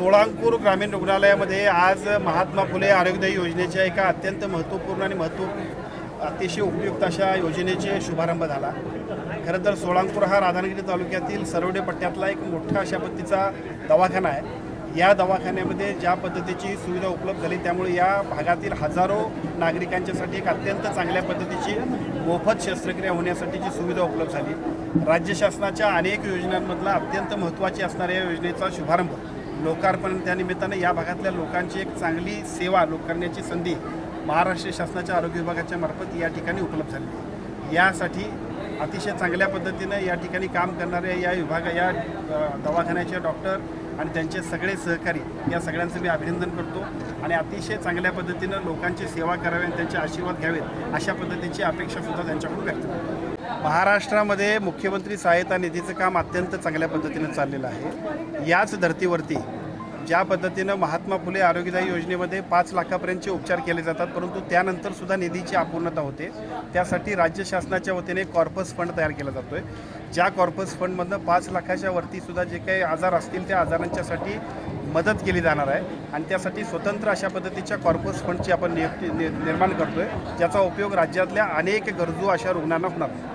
सोळांकूर ग्रामीण रुग्णालयामध्ये आज महात्मा फुले आरोग्यदायी योजनेच्या एका अत्यंत महत्त्वपूर्ण आणि महत्त्व अतिशय उपयुक्त अशा योजनेचे शुभारंभ झाला. खरं तर सोळांकूर हा राधानगिरी तालुक्यातील सरवडे पट्ट्यातला एक मोठा अशा पद्धतीचा दवाखाना आहे. या दवाखान्यामध्ये ज्या पद्धतीची सुविधा उपलब्ध झाली त्यामुळे या भागातील हजारो नागरिकांच्यासाठी एक अत्यंत चांगल्या पद्धतीची मोफत शस्त्रक्रिया होण्यासाठीची सुविधा उपलब्ध झाली. राज्य शासनाच्या अनेक योजनांमधला अत्यंत महत्त्वाची असणाऱ्या या योजनेचा शुभारंभ लोकार्पण त्यानिमित्तानं या भागातल्या लोकांची एक चांगली सेवा लोक करण्याची संधी महाराष्ट्र शासनाच्या आरोग्य विभागाच्या मार्फत या ठिकाणी उपलब्ध झाली आहे. यासाठी अतिशय चांगल्या पद्धतीनं या ठिकाणी काम करणाऱ्या या विभाग या दवाखान्याचे डॉक्टर आणि त्यांचे सगळे सहकारी या सगळ्यांचं मी अभिनंदन करतो आणि अतिशय चांगल्या पद्धतीनं लोकांची सेवा करावी आणि त्यांचे आशीर्वाद घ्यावेत अशा पद्धतीची अपेक्षासुद्धा त्यांच्याकडून व्यक्त करतो महाराष्ट्रामध्ये मुख्यमंत्री सहायता निधीचं काम अत्यंत चांगल्या पद्धतीनं चाललेलं आहे. याच धर्तीवरती ज्या पद्धतीनं महात्मा फुले आरोग्यदायी योजनेमध्ये पाच लाखापर्यंतचे उपचार केले जातात परंतु त्यानंतर सुद्धा निधीची अपूर्णता होते. त्यासाठी राज्य शासनाच्या वतीने कॉर्पस फंड तयार केला जातो आहे ज्या कॉर्पस फंडमधनं पाच लाखाच्या वरती सुद्धा जे काही आजार असतील त्या आजारांच्यासाठी मदत केली जाणार आहे. आणि त्यासाठी स्वतंत्र अशा पद्धतीच्या कॉर्पस फंडची आपण नियुक्ती नि निर्माण करतो आहे ज्याचा उपयोग राज्यातल्या अनेक गरजू अशा रुग्णांना होणार. आहे